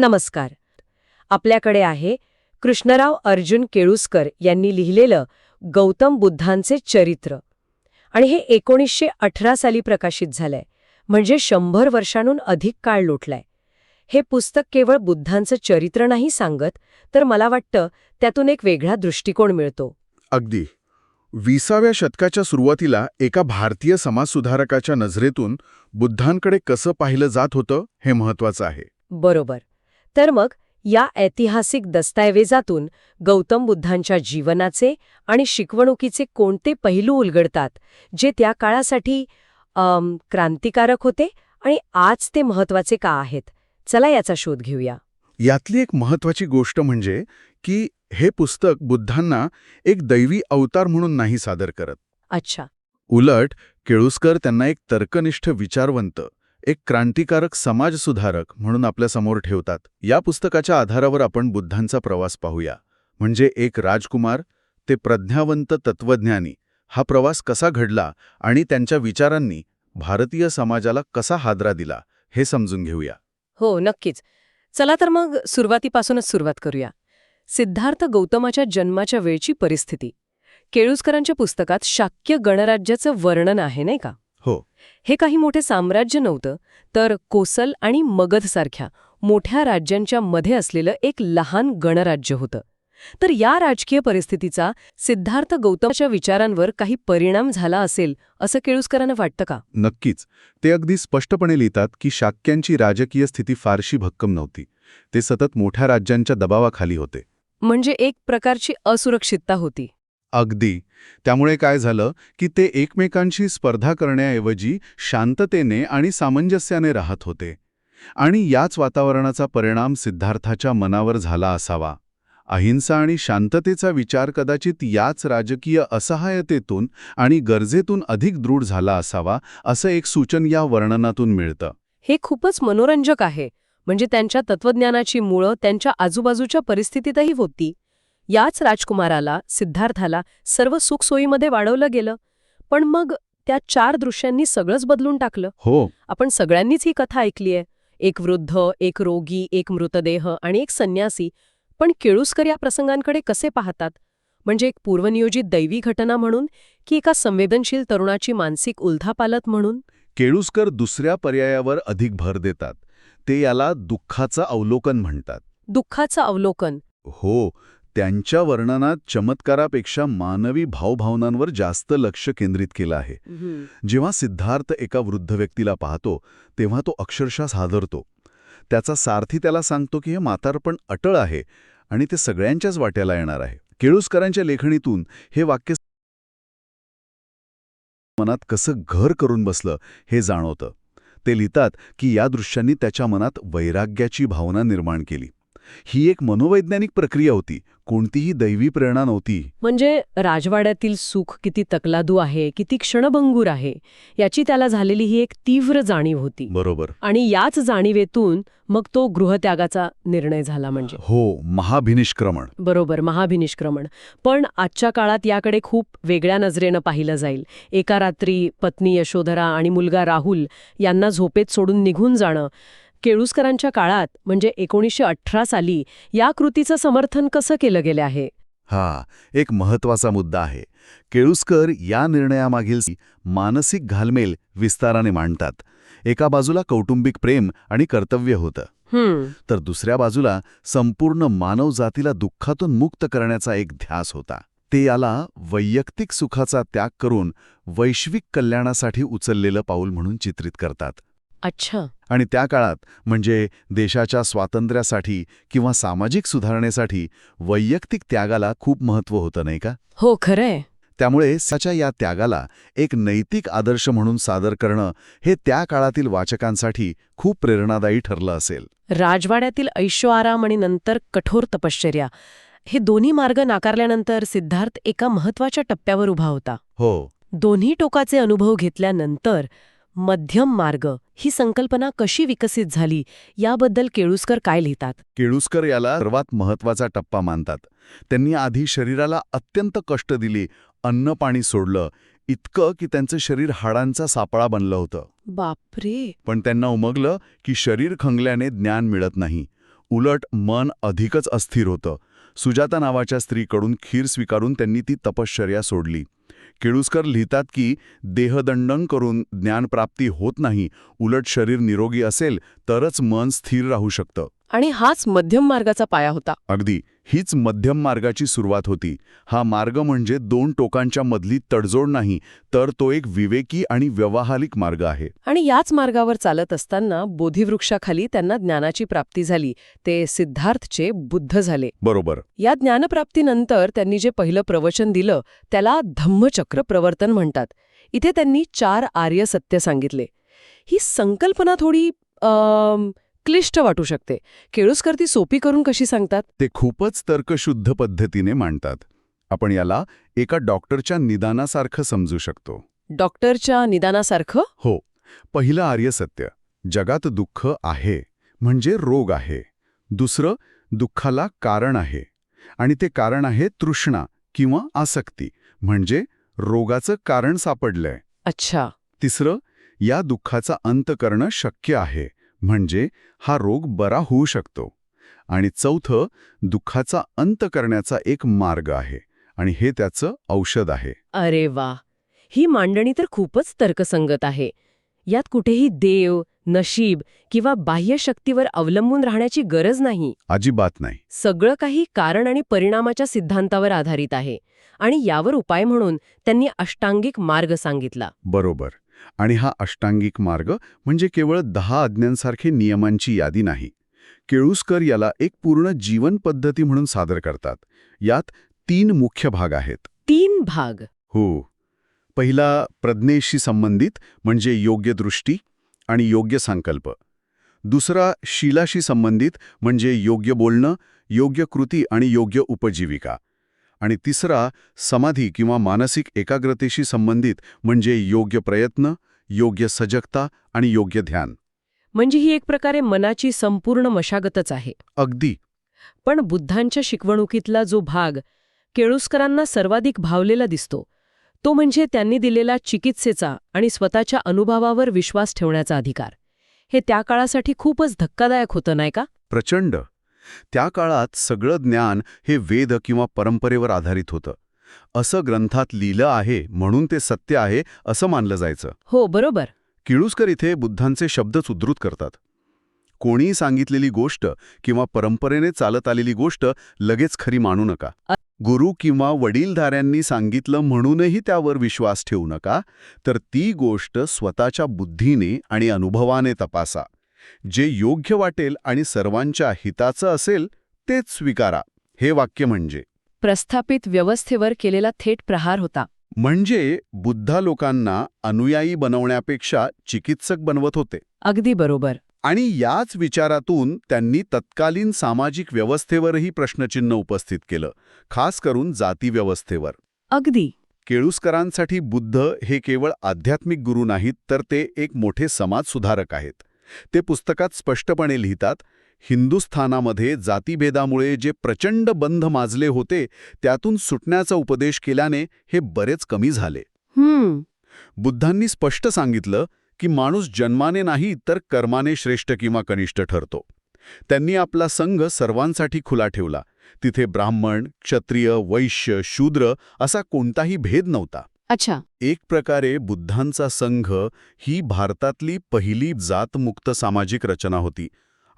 नमस्कार. आपल्याकडे आहे कृष्णराव अर्जुन केळुस्कर यांनी लिहिलेलं गौतम बुद्धांचे चरित्र. आणि हे एकोणीसशे अठरा साली प्रकाशित झालंय. म्हणजे शंभर वर्षांहून अधिक काळ लोटलाय. हे पुस्तक केवळ बुद्धांचं चरित्र नाही सांगत तर मला वाटतं त्यातून एक वेगळा दृष्टिकोन मिळतो. अगदी. विसाव्या शतकाच्या सुरुवातीला एका भारतीय समाजसुधारकाच्या नजरेतून बुद्धांकडे कसं पाहिलं जात होतं हे महत्वाचं आहे. बरोबर. तर मग या ऐतिहासिक दस्तऐवजातून गौतम बुद्धांच्या जीवनाचे आणि शिकवणुकीचे कोणते पैलू उलगडतात जे त्या काळासाठी क्रांतिकारक होते आणि आज ते महत्त्वाचे का आहेत? चला याचा शोध घेऊया. यातली एक महत्वाची गोष्ट म्हणजे की हे पुस्तक बुद्धांना एक दैवी अवतार म्हणून नाही सादर करत. अच्छा. उलट केळुस्कर त्यांना एक तर्कनिष्ठ विचारवंत. एक क्रांतिकारक समाजसुधारक म्हणून आपल्यासमोर ठेवतात. या पुस्तकाच्या आधारावर आपण बुद्धांचा प्रवास पाहूया. म्हणजे एक राजकुमार ते प्रज्ञावंत तत्वज्ञानी हा प्रवास कसा घडला आणि त्यांच्या विचारांनी भारतीय समाजाला कसा हादरा दिला हे समजून घेऊया. हो नक्कीच. चला तर मग सुरुवातीपासूनच सुरुवात करूया. सिद्धार्थ गौतमाच्या जन्माच्या वेळची परिस्थिती. केळुस्करांच्या पुस्तकात शाक्य गणराज्याचं वर्णन आहे नाही का? हो. हे काही मोठे साम्राज्य नव्हतं तर कोसल आणि मगधसारख्या मोठ्या राज्यांच्या मध्ये असलेलं एक लहान गणराज्य होतं. तर या राजकीय परिस्थितीचा सिद्धार्थ गौतमच्या विचारांवर काही परिणाम झाला असेल असं केळुस्करांना वाटतं का? नक्कीच. ते अगदी स्पष्टपणे लिहितात की शाक्यांची राजकीय स्थिती फारशी भक्कम नव्हती. ते सतत मोठ्या राज्यांच्या दबावाखाली होते. म्हणजे एक प्रकारची असुरक्षितता होती. अगदी. त्यामुळे काय झालं की ते एकमेकांशी स्पर्धा करण्याऐवजी शांततेने आणि सामंजस्याने राहत होते. आणि याच वातावरणाचा परिणाम सिद्धार्थाच्या मनावर झाला असावा. अहिंसा आणि शांततेचा विचार कदाचित याच राजकीय असहायतेतून आणि गरजेतून अधिक दृढ झाला असावा असं एक सूचन या वर्णनातून मिळतं. हे खूपच मनोरंजक आहे. म्हणजे त्यांच्या तत्वज्ञानाची मुळं त्यांच्या आजूबाजूच्या परिस्थितीतही होती. याच राजकुमाराला सिद्धार्थाला सर्व सुखसोयीमध्ये वाढवलं गेलं. पण मग त्या चार दृश्यांनी सगळंच बदलून टाकलं. हो. आपण सगळ्यांनीच ही कथा ऐकलीये. एक वृद्ध एक रोगी एक मृतदेह आणि एक संन्यासी. पण केळुस्कर या प्रसंगांकडे कसे पाहतात? म्हणजे एक पूर्वनियोजित दैवी घटना म्हणून की एका संवेदनशील तरुणाची मानसिक उलथापालत म्हणून? केळुस्कर दुसऱ्या पर्यायावर अधिक भर देतात. ते याला दुःखाचं अवलोकन म्हणतात. दुःखाचं अवलोकन. हो. त्यांच्या वर्णनात चमत्कारापेक्षा मानवी भावभावनांवर जास्त लक्ष केंद्रित केलं आहे. जेव्हा सिद्धार्थ एका वृद्ध व्यक्तीला पाहतो तेव्हा तो अक्षरशः साधरतो त्याचा सारथी त्याला सांगतो की हे म्हातारपण अटळ आहे आणि ते सगळ्यांच्याच वाट्याला येणार आहे. केळुस्करांच्या लेखणीतून हे वाक्य मनात कसं घर करून बसलं हे जाणवतं. ते लिहितात की या दृश्यांनी त्याच्या मनात वैराग्याची भावना निर्माण केली. ही एक मनोवैज्ञानिक प्रक्रिया होती. कोणतीही दैवी प्रेरणा नव्हती. म्हणजे राजवाड्यातील सुख किती तकलादू आहे किती क्षणभंगूर आहे याची त्याला झालेली ही एक तीव्र जाणीव होती. बरोबर. आणि याच जाणीवेतून मग तो गृहत्यागाचा निर्णय झाला म्हणजे. हो महाभिनिष्क्रमण. बरोबर महाभिनिष्क्रमण. पण आजच्या काळात याकडे खूप वेगळ्या नजरेनं पाहिलं जाईल. एका रात्री पत्नी यशोधरा आणि मुलगा राहुल यांना झोपेत सोडून निघून जाणं केळुस्करांच्या काळात म्हणजे एकोणीसशे अठरा साली या कृतीचं समर्थन कसं केलं गेलं आहे? हा एक महत्त्वाचा मुद्दा आहे. केळुस्कर या निर्णयामागील मानसिक घालमेल विस्ताराने मांडतात. एका बाजूला कौटुंबिक प्रेम आणि कर्तव्य होतं. तर दुसऱ्या बाजूला संपूर्ण मानवजातीला दुःखातून मुक्त करण्याचा एक ध्यास होता. ते याला वैयक्तिक सुखाचा त्याग करून वैश्विक कल्याणासाठी उचललेलं पाऊल म्हणून चित्रित करतात. अच्छा. आणि त्या काळात म्हणजे देशाच्या स्वातंत्र्यासाठी किंवा सामाजिक सुधारणेसाठी वैयक्तिक त्यागाला खूप महत्त्व होतं नाही का? हो खरंय. त्यामुळे त्याच्या या त्यागाला एक नैतिक आदर्श म्हणून सादर करणं हे त्या काळातील वाचकांसाठी खूप प्रेरणादायी ठरलं असेल. राजवाड्यातील ऐशोआराम आणि नंतर कठोर तपश्चर्या हे दोन्ही मार्ग नाकारल्यानंतर सिद्धार्थ एका महत्त्वाच्या टप्प्यावर उभा होता. हो. दोन्ही टोकाचे अनुभव घेतल्यानंतर मध्यम मार्ग ही संकल्पना कशी विकसित झाली याबद्दल केळुस्कर काय लिहितात? केळुस्कर याला सर्वात महत्त्वाचा टप्पा मानतात. त्यांनी आधी शरीराला अत्यंत कष्ट दिली अन्न पाणी सोडलं इतकं की त्यांचं शरीर हाडांचा सापळा बनलं होतं. बापरे! पण त्यांना उमगलं की शरीर खंगल्याने ज्ञान मिळत नाही. उलट मन अधिकच अस्थिर होतं. सुजाता नावाच्या स्त्रीकडून खीर स्वीकारून त्यांनी ती तपश्चर्या सोडली. केळुसकर लिहितात की देहदंडन करून ज्ञानप्राप्ती होत नाही उलट शरीर निरोगी असेल तरच मन स्थिर राहू शकतं. आणि हाच मध्यम मार्गाचा पाया होता. अगदी. हीच मध्यम मार्गाची सुरुवात होती. हा मार्ग म्हणजे दोन टोकांच्या मधली तडजोड नाही तर तो एक विवेकी आणि व्यवहारिक मार्ग आहे. आणि याच मार्गावर चालत असताना बोधिवृक्षाखाली त्यांना ज्ञानाची प्राप्ती झाली. ते सिद्धार्थचे बुद्ध झाले. बरोबर. या ज्ञानप्राप्तीनंतर त्यांनी जे पहिलं प्रवचन दिलं त्याला धम्मचक्र प्रवर्तन म्हणतात. इथे त्यांनी चार आर्य सत्य सांगितले. ही संकल्पना थोडी क्लिष्ट वाटू शकते. केळुसकर ती सोपी करून कशी सांगतात? ते खूपच तर्कशुद्ध पद्धतीने मांडतात. आपण याला एका डॉक्टरच्या निदानासारखं समजू शकतो. डॉक्टरच्या निदानासारखं? हो. पहिलं आर्य सत्य जगात दुःख आहे म्हणजे रोग आहे. दुसरं दुःखाला कारण आहे. आणि ते कारण आहे तृष्णा किंवा आसक्ती म्हणजे रोगाचं कारण सापडलंय. अच्छा. तिसरं या दुःखाचा अंत करणं शक्य आहे म्हणजे हा रोग बरा होऊ शकतो. आणि चौथं दुःखाचा अंत करण्याचा एक मार्ग आहे आणि हे त्याचं औषध आहे. अरे वा! ही मांडणी तर खूपच तर्कसंगत आहे. यात कुठेही देव नशीब किंवा बाह्य शक्तीवर अवलंबून राहण्याची गरज नाही. अजिबात नाही. सगळं काही कारण आणि परिणामाच्या सिद्धांतावर आधारित आहे आणि यावर उपाय म्हणून त्यांनी अष्टांगिक मार्ग सांगितला. बरोबर. आणि हा अष्टांगिक मार्ग म्हणजे केवळ दहा आज्ञांसारखे नियमांची यादी नाही. केळुसकर याला एक पूर्ण जीवन पद्धती म्हणून सादर करतात. यात तीन मुख्य भाग आहेत. तीन भाग. हो. पहिला प्रज्ञेशी संबंधित म्हणजे योग्य दृष्टी आणि योग्य संकल्प. दुसरा शीलाशी संबंधित म्हणजे योग्य बोलणं योग्य कृती आणि योग्य उपजीविका. आणि तिसरा समाधी किंवा मानसिक एकाग्रतेशी संबंधित म्हणजे योग्य प्रयत्न योग्य सजगता आणि योग्य ध्यान. म्हणजे ही एक प्रकारे मनाची संपूर्ण मशागतच आहे. अगदी. पण बुद्धांच्या शिकवणुकीतला जो भाग केळुसकरांना सर्वाधिक भावलेला दिसतो तो म्हणजे त्यांनी दिलेला चिकित्सेचा आणि स्वतःच्या अनुभवावर विश्वास ठेवण्याचा अधिकार. हे त्या काळासाठी खूपच धक्कादायक होतं नाही का? प्रचंड. त्या काळात सगळं ज्ञान हे वेद किंवा परंपरेवर आधारित होतं. असं ग्रंथात लिहिलं आहे म्हणून ते सत्य आहे असं मानलं जायचं. हो बरोबर. किळुसकर इथे बुद्धांचे शब्दच उद्धृत करतात. कोणी सांगितलेली गोष्ट किंवा परंपरेने चालत आलेली गोष्ट लगेच खरी मानू नका. गुरु किंवा वडीलधाऱ्यांनी सांगितलं म्हणूनही त्यावर विश्वास ठेवू नका तर ती गोष्ट स्वतःच्या बुद्धीने आणि अनुभवाने तपासा. जे योग्य वाटेल आणि सर्वांच्या हिताचं असेल तेच स्वीकारा. हे वाक्य म्हणजे. प्रस्थापित व्यवस्थेवर केलेला थेट प्रहार होता. म्हणजे बुद्धा लोकांना अनुयायी बनवण्यापेक्षा चिकित्सक बनवत होते. अगदी बरोबर. आणि याच विचारातून त्यांनी तत्कालीन सामाजिक व्यवस्थेवरही प्रश्नचिन्ह उपस्थित केलं खास करून जाती व्यवस्थेवर. अगदी. केळुसकरांसाठी बुद्ध हे केवळ आध्यात्मिक गुरु नाहीत तर ते एक मोठे समाज सुधारक आहेत. ते पुस्तकात स्पष्टपणे लिहितात हिंदुस्थानामध्ये जातीभेदामुळे जे प्रचंड बंध माजले होते त्यातून सुटण्याचा उपदेश केल्याने हे बरेच कमी झाले. हम्म. बुद्धांनी स्पष्ट सांगितलं की माणूस जन्माने नाही तर कर्माने श्रेष्ठ किंवा कनिष्ठ ठरतो. त्यांनी आपला संघ सर्वांसाठी खुला ठेवला. तिथे ब्राह्मण क्षत्रिय वैश्य शूद्र असा कोणताही भेद नव्हता. अच्छा. एक प्रकारे बुद्धांचा संघ ही भारतातली पहिली जातमुक्त सामाजिक रचना होती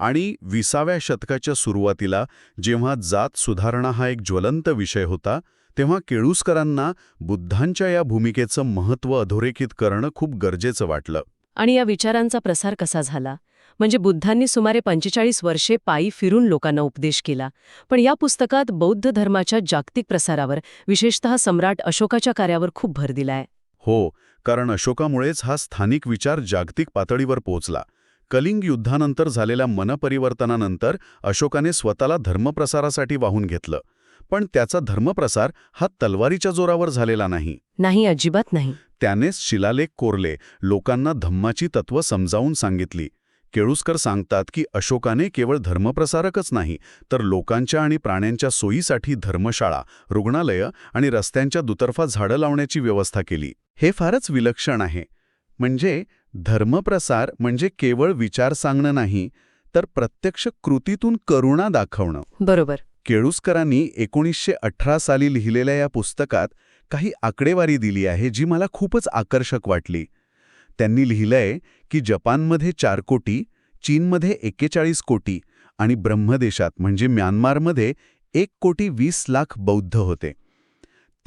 आणि विसाव्या शतकाच्या सुरुवातीला जेव्हा जात सुधारणा हा एक ज्वलंत विषय होता तेव्हा केळुसकरांना बुद्धांच्या या भूमिकेचं महत्त्व अधोरेखित करणं खूप गरजेचं वाटलं. आणि या विचारांचा प्रसार कसा झाला? म्हणजे बुद्धांनी सुमारे पंचेचाळीस वर्षे पायी फिरून लोकांना उपदेश केला. पण या पुस्तकात बौद्ध धर्माच्या जागतिक प्रसारावर विशेषतः सम्राट अशोकाच्या कार्यावर खूप भर दिलाय. हो कारण अशोकामुळेच हा स्थानिक विचार जागतिक पातळीवर पोहोचला. कलिंग युद्धानंतर झालेल्या मनपरिवर्तनानंतर अशोकाने स्वतःला धर्मप्रसारासाठी वाहून घेतलं. पण त्याचा धर्मप्रसार हा तलवारीच्या जोरावर झालेला नाही. नाही अजिबात नाही. त्यानेच शिलालेख कोरले लोकांना धम्माची तत्व समजावून सांगितली. केळुसकर सांगतात की अशोकाने केवळ धर्मप्रसारकच नाही तर लोकांच्या आणि प्राण्यांच्या सोयीसाठी धर्मशाळा रुग्णालयं आणि रस्त्यांच्या दुतर्फा झाडं लावण्याची व्यवस्था केली. हे फारच विलक्षण आहे. म्हणजे धर्मप्रसार म्हणजे केवळ विचार सांगणं नाही तर प्रत्यक्ष कृतीतून करुणा दाखवणं. बरोबर. केळुसकरांनी एकोणीसशे अठरा साली लिहिलेल्या या पुस्तकात काही आकडेवारी दिली आहे जी मला खूपच आकर्षक वाटली. त्यांनी लिहिलंय की जपानमध्ये चार कोटी चीनमध्ये एक्केचाळीस कोटी आणि ब्रह्मदेशात म्हणजे म्यानमारमध्ये एक कोटी वीस लाख बौद्ध होते.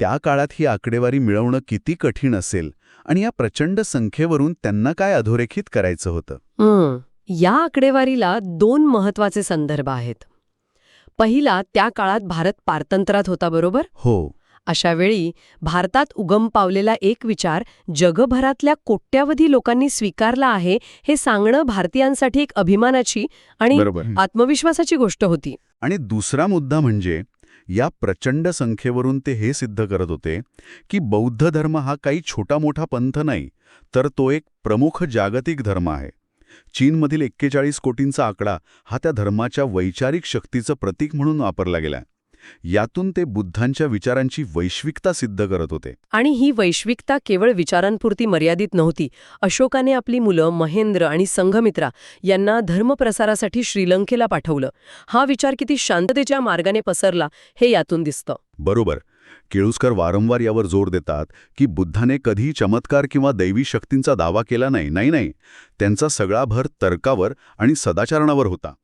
त्या काळात ही आकडेवारी मिळवणं किती कठीण असेल आणि या प्रचंड संख्येवरून त्यांना काय अधोरेखित करायचं होतं. या आकडेवारीला दोन महत्त्वाचे संदर्भ आहेत. पहिला त्या काळात भारत पारतंत्र्यात होता बरोबर? हो. अशा वेळी भारतात उगम पावलेला एक विचार जगभरातल्या कोट्यावधी लोकांनी स्वीकारला आहे हे सांगणं भारतीयांसाठी एक अभिमानाची आणि आत्मविश्वासाची गोष्ट होती. आणि दुसरा मुद्दा म्हणजे या प्रचंड संख्येवरून ते हे सिद्ध करत होते की बौद्ध धर्म हा काही छोटा मोठा पंथ नाही तर तो एक प्रमुख जागतिक धर्म आहे. चीनमधील एक्केचाळीस कोटींचा आकडा हा त्या धर्माच्या वैचारिक शक्तीचं प्रतीक म्हणून वापरला गेला यातून ते बुद्धांच्या विचारांची वैश्विकता सिद्ध करत होते. आणि ही वैश्विकता केवळ विचारांपुरती मर्यादित नव्हती. अशोकाने आपली मुलं महेंद्र आणि संघमित्रा यांना धर्मप्रसारासाठी श्रीलंकेला पाठवलं. हा विचार किती शांततेच्या मार्गाने पसरला हे यातून दिसतं. बरोबर. केळुसकर वारंवार यावर जोर देतात की बुद्धाने कधी चमत्कार किंवा दैवी शक्तींचा दावा केला नाही नाही नाही. त्यांचा सगळा भर तर्कावर आणि सदाचरणावर होता.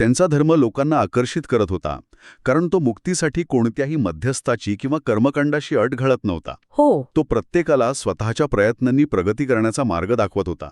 त्यांचा धर्म लोकांना आकर्षित करत होता कारण तो मुक्तीसाठी कोणत्याही मध्यस्थाची किंवा कर्मकांडाशी अट घालत नव्हता. हो. तो प्रत्येकाला स्वतःच्या प्रयत्नांनी प्रगती करण्याचा मार्ग दाखवत होता.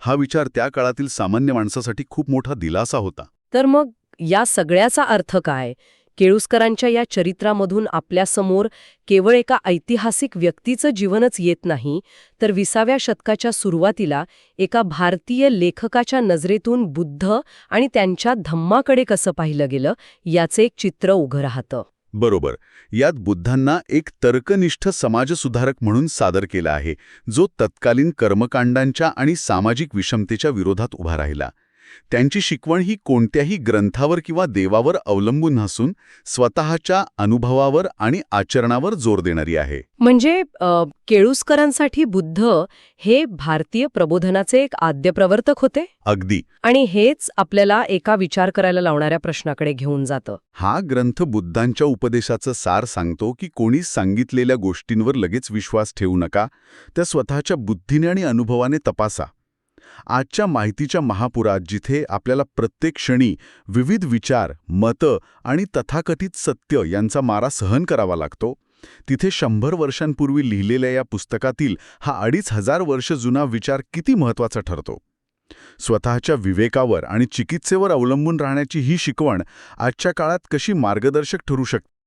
हा विचार त्या काळातील सामान्य माणसासाठी खूप मोठा दिलासा होता. तर मग या सगळ्याचा अर्थ काय? केळुसकरांच्या या चरित्रामधून आपल्यासमोर केवळ एका ऐतिहासिक व्यक्तीचं जीवनच येत नाही तर विसाव्या शतकाच्या सुरुवातीला एका भारतीय लेखकाच्या नजरेतून बुद्ध आणि त्यांच्या धम्माकडे कसं पाहिलं गेलं याचे एक चित्र उघं राहतं. बरोबर. यात बुद्धांना एक तर्कनिष्ठ समाजसुधारक म्हणून सादर केला आहे जो तत्कालीन कर्मकांडांच्या आणि सामाजिक विषमतेच्या विरोधात उभा राहिला. त्यांची शिकवण ही कोणत्याही ग्रंथावर किंवा देवावर अवलंबून नसून स्वतःच्या अनुभवावर आणि आचरणावर जोर देणारी आहे. म्हणजे केळुसकरांसाठी बुद्ध हे भारतीय प्रबोधनाचे एक आद्य प्रवर्तक होते? अगदी. आणि हेच आपल्याला एका विचार करायला लावणाऱ्या प्रश्नाकडे घेऊन जातं. हा ग्रंथ बुद्धांच्या उपदेशाचं सार सांगतो की कोणी सांगितलेल्या गोष्टींवर लगेच विश्वास ठेवू नका त्या स्वतःच्या बुद्धीने आणि अनुभवाने तपासा. आजच्या माहितीच्या महापुरात जिथे आपल्याला प्रत्येक क्षणी विविध विचार मतं आणि तथाकथित सत्य यांचा मारा सहन करावा लागतो तिथे शंभर वर्षांपूर्वी लिहिलेल्या या पुस्तकातील हा अडीच हजार वर्ष जुना विचार किती महत्त्वाचा ठरतो? स्वतःच्या विवेकावर आणि चिकित्सेवर अवलंबून राहण्याची ही शिकवण आजच्या काळात कशी मार्गदर्शक ठरू शकते